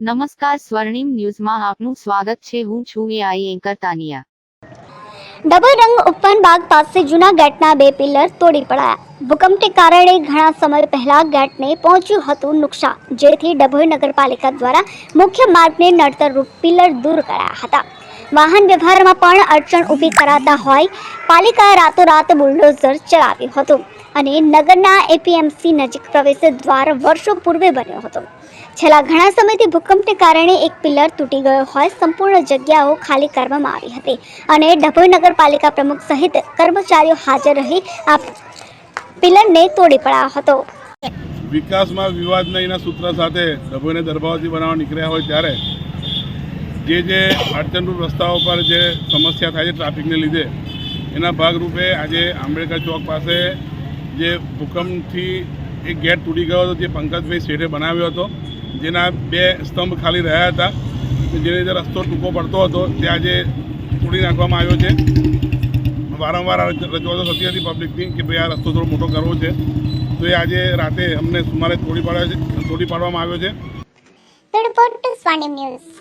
નમસ્કાર સ્વર્ણિમ ન્યૂઝમાં આપનું સ્વાગત છે. હું છું એઆઈ એન્કર તાનિયા. ડબલ રંગ ઉપવન બાગ પાસે જૂના ગેટના બે પિલર તોડી પડાયા. ભૂકંપને કારણે ઘણા સમય પહેલા ગેટને પહોંચ્યું હતું નુકસાન, જેથી ડભોઈ નગરપાલિકા દ્વારા મુખ્ય માર્ગને નડતરરૂપ પિલર દૂર કરાયા હતા. વાહન વ્યવહારમાં પણ અડચણ ઊભી કરાતા હોય, પાલિકાએ રાતોરાત બુલડોઝર ચલાવ્યું હતું અને નગરના એપીએમસી નજીક પ્રવેશ દ્વાર વર્ષો પૂર્વે બન્યો હતો. છેલ્લા ઘણા સમયથી ભૂકંપને કારણે એક પિલર તૂટી ગયો હોય, સંપૂર્ણ જગ્યાઓ ખાલી કરવામાં આવી હતી અને ડભોઈ નગરપાલિકા પ્રમુખ સહિત કર્મચારીઓ હાજર રહી આ પિલરને તોડી પડાયો હતો. વિકાસમાં વિવાદના એના સૂત્ર સાથે ડભોઈને દરબાવતી બનાવવા નીકળ્યા હોય ત્યારે જે જે અડચણરૂપ રસ્તાઓ પર જે સમસ્યા થાય છે ટ્રાફિકને લીધે, એના ભાગરૂપે આજે આંબેડકર ચોક પાસે જે ભૂકંપથી એક ગેટ તૂટી ગયો હતો, જે પંકજભાઈ શેઠે બનાવ્યો હતો, જેના બે સ્તંભ ખાલી રહ્યા હતા જેની લીધે રસ્તો ટૂંકો પડતો હતો, તે આજે તોડી નાખવામાં આવ્યો છે. વારંવાર રજૂઆતો થતી હતી પબ્લિકની કે ભાઈ આ રસ્તો થોડો મોટો કરવો છે. તો એ આજે રાતે અમને સુમારે તોડી પાડ્યા છે, તોડી પાડવામાં આવ્યો છે.